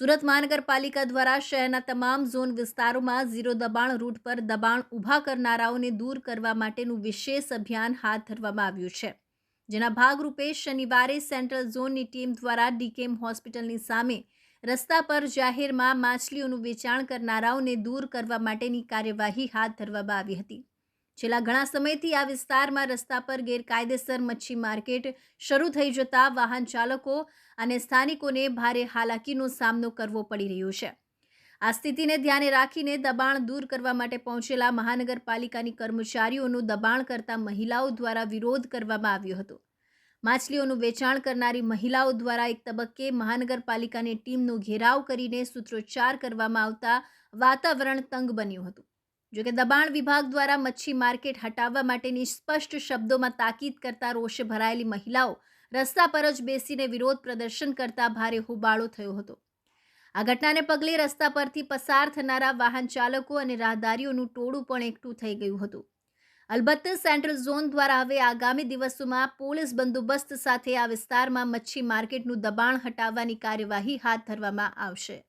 સુરત મહાનગરપાલિકા દ્વારા શહેરના તમામ ઝોન વિસ્તારોમાં ઝીરો દબાણ રૂટ પર દબાણ ઊભા કરનારાઓને દૂર કરવા માટેનું વિશેષ અભિયાન હાથ ધરવામાં આવ્યું છે. જેના ભાગરૂપે શનિવારે સેન્ટ્રલ ઝોનની ટીમ દ્વારા ડીકેમ હોસ્પિટલની સામે રસ્તા પર જાહેરમાં માછલીઓનું વેચાણ કરનારાઓને દૂર કરવા માટેની કાર્યવાહી હાથ ધરવામાં આવી હતી. છેલ્લા ઘણા સમયથી આ વિસ્તારમાં રસ્તા પર ગેરકાયદેસર મચ્છી માર્કેટ શરૂ થઈ જતા વાહન ચાલકો અને સ્થાનિકોને ભારે હાલાકીનો સામનો કરવો પડી રહ્યો છે. આ સ્થિતિને ધ્યાને રાખીને દબાણ દૂર કરવા માટે પહોંચેલા મહાનગરપાલિકાની કર્મચારીઓનું દબાણ કરતા મહિલાઓ દ્વારા વિરોધ કરવામાં આવ્યો હતો. માછલીઓનું વેચાણ કરનારી મહિલાઓ દ્વારા એક તબક્કે મહાનગરપાલિકાની ટીમનો ઘેરાવ કરીને સૂત્રોચ્ચાર કરવામાં આવતા વાતાવરણ તંગ બન્યું હતું. જોકે દબાણ વિભાગ દ્વારા મચ્છી માર્કેટ હટાવવા માટેની સ્પષ્ટ શબ્દોમાં તાકીદ કરતા રોષે ભરાયેલી મહિલાઓ રસ્તા પર જ બેસીને વિરોધ પ્રદર્શન કરતા ભારે હોબાળો થયો હતો. આ ઘટનાને પગલે રસ્તા પરથી પસાર થનારા વાહન ચાલકો અને રાહદારીઓનું ટોળું પણ એકઠું થઈ ગયું હતું. અલબત્ત સેન્ટ્રલ ઝોન દ્વારા હવે આગામી દિવસોમાં પોલીસ બંદોબસ્ત સાથે આ વિસ્તારમાં મચ્છી માર્કેટનું દબાણ હટાવવાની કાર્યવાહી હાથ ધરવામાં આવશે.